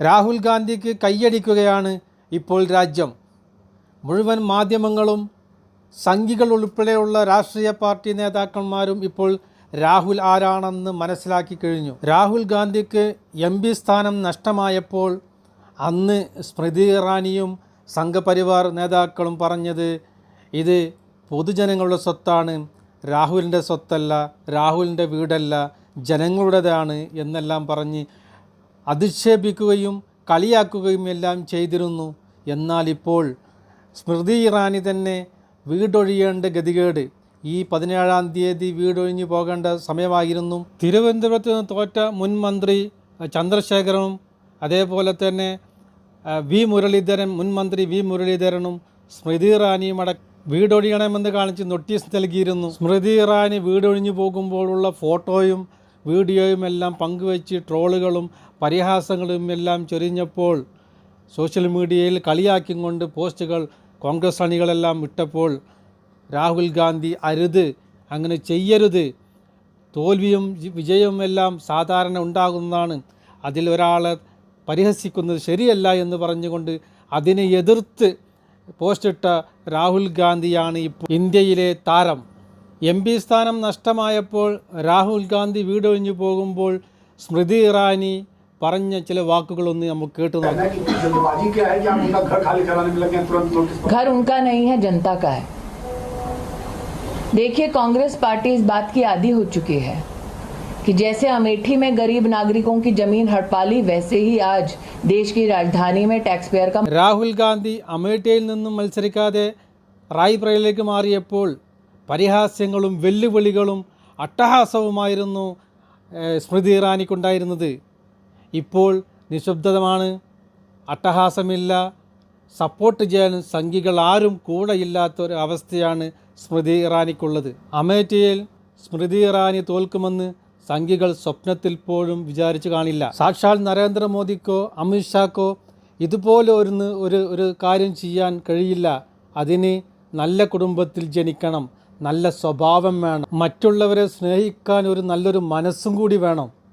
രാഹുൽ ഗാന്ധിക്ക് കൈയടിക്കുകയാണ് ഇപ്പോൾ രാജ്യം. മുഴുവൻ മാധ്യമങ്ങളും സംഘികൾ ഉൾപ്പെടെയുള്ള രാഷ്ട്രീയ പാർട്ടി നേതാക്കന്മാരും ഇപ്പോൾ രാഹുൽ ആരാണെന്ന് മനസ്സിലാക്കി കഴിഞ്ഞു. രാഹുൽ ഗാന്ധിക്ക് എം പി സ്ഥാനം നഷ്ടമായപ്പോൾ അന്ന് സ്മൃതി ഇറാനിയും സംഘപരിവാർ നേതാക്കളും പറഞ്ഞത് ഇത് പൊതുജനങ്ങളുടെ സ്വത്താണ് രാഹുലിന്റെ സ്വത്തല്ല രാഹുലിന്റെ വീടല്ല ജനങ്ങളുടേതാണ് എന്നെല്ലാം പറഞ്ഞ് അധിക്ഷേപിക്കുകയും കളിയാക്കുകയും എല്ലാം ചെയ്തിരുന്നു. എന്നാൽ ഇപ്പോൾ സ്മൃതി ഇറാനി തന്നെ വീടൊഴിയേണ്ട ഗതികേട്. ഈ പതിനേഴാം തീയതി വീടൊഴിഞ്ഞു പോകേണ്ട സമയമായിരുന്നു. തിരുവനന്തപുരത്ത് നിന്ന് തോറ്റ മുൻ മന്ത്രി ചന്ദ്രശേഖരനും അതേപോലെ തന്നെ വി മുരളീധരൻ മുൻ മന്ത്രി വി മുരളീധരനും സ്മൃതി ഇറാനിയും അട വീടൊഴിയണമെന്ന് കാണിച്ച് നോട്ടീസ് നൽകിയിരുന്നു. സ്മൃതി ഇറാനി വീടൊഴിഞ്ഞു പോകുമ്പോഴുള്ള ഫോട്ടോയും വീഡിയോയും എല്ലാം പങ്കുവച്ച് ട്രോളുകളും പരിഹാസങ്ങളും എല്ലാം ചൊരിഞ്ഞപ്പോൾ സോഷ്യൽ മീഡിയയിൽ കളിയാക്കും കൊണ്ട് പോസ്റ്റുകൾ കോൺഗ്രസ് അണികളെല്ലാം ഇട്ടപ്പോൾ രാഹുൽ ഗാന്ധി അരുത് അങ്ങനെ ചെയ്യരുത് തോൽവിയും വിജയവും എല്ലാം സാധാരണ ഉണ്ടാകുന്നതാണ്. അതിൽ ഒരാളെ പരിഹസിക്കുന്നത് ശരിയല്ല എന്ന് പറഞ്ഞുകൊണ്ട് അതിനെ എതിർത്ത് പോസ്റ്റിട്ട രാഹുൽ ഗാന്ധിയാണ് ഇപ്പോൾ ഇന്ത്യയിലെ താരം. എം പി സ്ഥാനം നഷ്ടമായപ്പോൾ രാഹുൽ ഗാന്ധി വീടൊഴിഞ്ഞു പോകുമ്പോൾ സ്മൃതി ഇറാനി പറഞ്ഞ ചില വാക്കുകളൊന്ന് നമുക്ക് കേട്ടു നോക്കാം कहना है कि जल्दबाजी क्या है कि आप उनका घर खाली कराने में लगे हैं तुरंत नोटिस घर उनका नहीं है जनता का है देखिए कांग्रेस पार्टी इस बात की आदी हो चुकी है कि जैसे अमेठी में गरीब नागरिकों की जमीन हड़पाली वैसे ही आज देश की राजधानी में टैक्स पेयर का രാഹുൽ ഗാന്ധി അമേഠിയിൽ നിന്നും മത്സരിക്കാതെ റായ്പുരയിലേക്ക് മാറിയപ്പോൾ പരിഹാസ്യങ്ങളും വെല്ലുവിളികളും അട്ടഹാസവുമായിരുന്നു സ്മൃതി ഇറാനിക്കുണ്ടായിരുന്നത്. ഇപ്പോൾ നിശബ്ദമാണ്. അട്ടഹാസമില്ല. സപ്പോർട്ട് ചെയ്യാൻ സംഘികൾ ആരും കൂടെയില്ലാത്തൊരു അവസ്ഥയാണ് സ്മൃതി ഇറാനിക്കുള്ളത്. അമേഠിയിൽ സ്മൃതി ഇറാനി തോൽക്കുമെന്ന് സംഘികൾ സ്വപ്നത്തിൽ പോലും വിചാരിച്ചു കാണില്ല. സാക്ഷാൽ നരേന്ദ്രമോദിക്കോ അമിത്ഷാക്കോ ഇതുപോലെ ഒരു ഒരു കാര്യം ചെയ്യാൻ കഴിയില്ല. അതിന് നല്ല കുടുംബത്തിൽ ജനിക്കണം. നല്ല സ്വഭാവം വേണം. മറ്റുള്ളവരെ സ്നേഹിക്കാൻ ഒരു നല്ലൊരു മനസ്സും കൂടി വേണം.